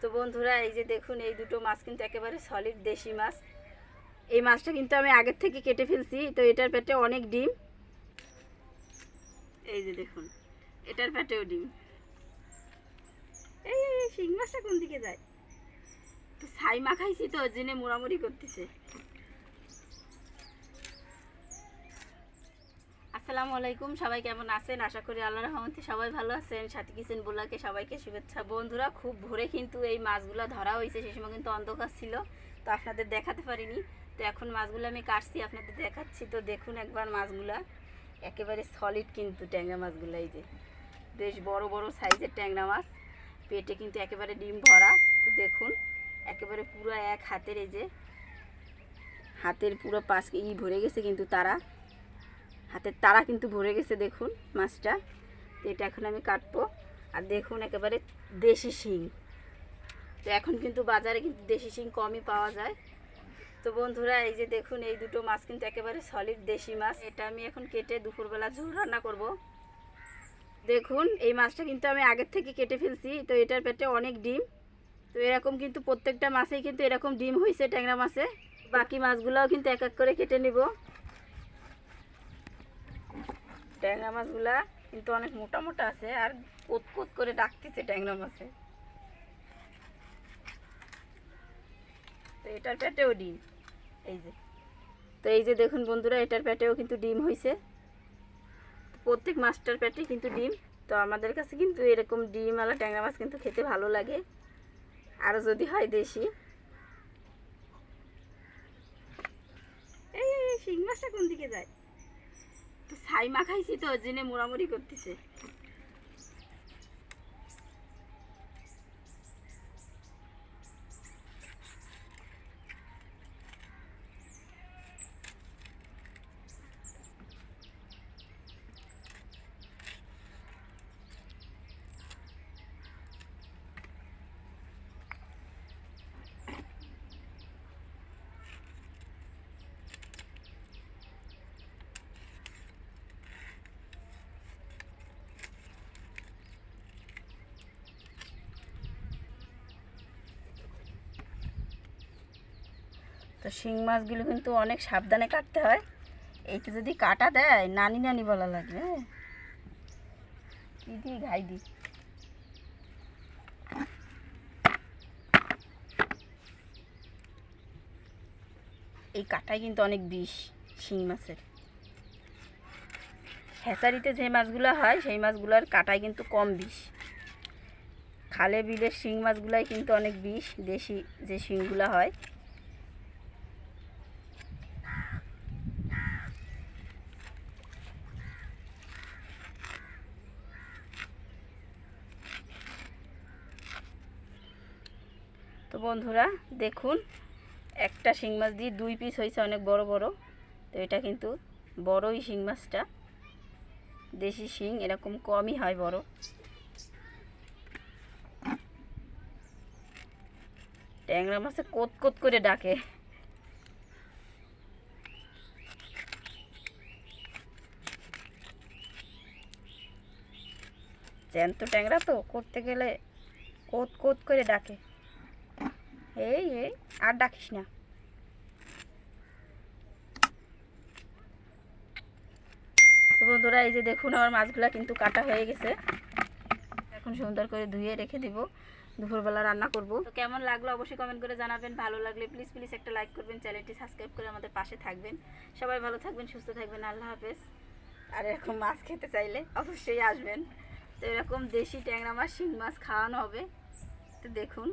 তো বন্ধুরা, এই যে দেখুন, এই দুটো মাছ কিন্তু একেবারে সলিড দেশি মাছ। এই মাছটা কিন্তু আমি আগের থেকে কেটে ফেলছি, তো এটার পেটে অনেক ডিম। এই যে দেখুন, এটার পেটেও ডিম। এই শিং মাছটা কোন দিকে যায়? তো ছাই মাখাইছি তো জন্য মোড়ামুড়ি করতেছে। আসসালামু আলাইকুম। সবাই কেমন আছেন? আশা করি আল্লাহ রহমতে সবাই ভালো আছেন। সাথী কিচেন বোলাকে সবাইকে শুভেচ্ছা। বন্ধুরা, খুব ভোরে কিন্তু এই মাছগুলো ধরা হয়েছে। সে সময় কিন্তু অন্ধকার ছিল, তো আপনাদের দেখাতে পারিনি। তো এখন মাছগুলো আমি কাটছি, আপনাদের দেখাচ্ছি। তো দেখুন একবার মাছগুলা। একেবারে সলিড কিন্তু ট্যাংরা মাছগুলো এই যে। বেশ বড় বড় সাইজের ট্যাংরা মাছ। পেটে কিন্তু একেবারে ডিম ভরা। তো দেখুন, একেবারে পুরো এক হাতের এই যে, হাতের পুরো পাশ ই ভরে গেছে কিন্তু তারা। হাতের তারা কিন্তু ভরে গেছে, দেখুন মাছটা। তো এটা এখন আমি কাটবো। আর দেখুন একেবারে দেশি শিং। তো এখন কিন্তু বাজারে কিন্তু দেশি শিং কমই পাওয়া যায়। তো বন্ধুরা, এই যে দেখুন, এই দুটো মাছ কিন্তু একেবারে সলিড দেশি মাছ। এটা আমি এখন কেটে দুপুরবেলা ঝোল রান্না করব। দেখুন, এই মাছটা কিন্তু আমি আগের থেকে কেটে ফেলছি। তো এটার পেটে অনেক ডিম। তো এরকম কিন্তু প্রত্যেকটা মাছেই কিন্তু এরকম ডিম হয়েছে ট্যাংরা মাছে। বাকি মাছগুলোও কিন্তু এক এক করে কেটে নিব। ট্যাংরা মাছগুলা কিন্তু অনেক মোটা মোটা আছে আর কোত করে ডাকতেছে ট্যাংরা মাছে। তো এটার পেটেও ডিম। এই যে। তো এই যে দেখুন বন্ধুরা, এটার পেটেও কিন্তু ডিম হয়েছে প্রত্যেক মাছটার পেটে কিন্তু ডিম। তো আমাদের কাছে কিন্তু এরকম ডিম আলা ট্যাংরা মাছ কিন্তু খেতে ভালো লাগে। আরও যদি হয় দেশি। এই, শিং মাছটা কোন দিকে যায়? ছাই মাখাইছি তো জেনে মোড়ামুড়ি করতেছে। তো শিং মাছগুলো কিন্তু অনেক সাবধানে কাটতে হয়। এইটা যদি কাটা দেয়, নানি নানি বলা লাগবে হ্যাঁ? কি দি ঘাই দি এই কাটাই কিন্তু অনেক বিষ শিং মাছের। হ্যাচারিতে যে মাছগুলো হয়, সেই মাছগুলোর কাটাই কিন্তু কম বিষ। খালে বিলের শিং মাছগুলাই কিন্তু অনেক বিষ, দেশি যে শিংগুলো হয়। তো বন্ধুরা, দেখুন, একটা শিং মাছ দিয়ে দুই পিস হয়েছে, অনেক বড় বড়। তো এটা কিন্তু বড়ই শিং মাছটা। দেশি শিং, এরকম কমই হয় বড়। ট্যাংরা মাছে কোত কোত করে ডাকে। জ্যান্ত ট্যাংরা তো, করতে গেলে কোত কোত করে ডাকে। এই এই, আর ডাকিস না। তো বন্ধুরা, এই যে দেখুন, আমার মাছগুলা কিন্তু কাটা হয়ে গেছে। এখন সুন্দর করে ধুয়ে রেখে দিব। দুপুরবেলা রান্না করব। তো কেমন লাগল অবশ্যই কমেন্ট করে জানাবেন। ভালো লাগলে প্লিজ প্লিজ একটা লাইক করবেন। চ্যানেলটি সাবস্ক্রাইব করে আমাদের পাশে থাকবেন। সবাই ভালো থাকবেন, সুস্থ থাকবেন। আল্লাহ হাফেজ। আর এরকম মাছ খেতে চাইলে অবশ্যই আসবেন। তো এরকম দেশি ট্যাংরা মাছ, শিং মাছ খাওয়ানো হবে। তো দেখুন।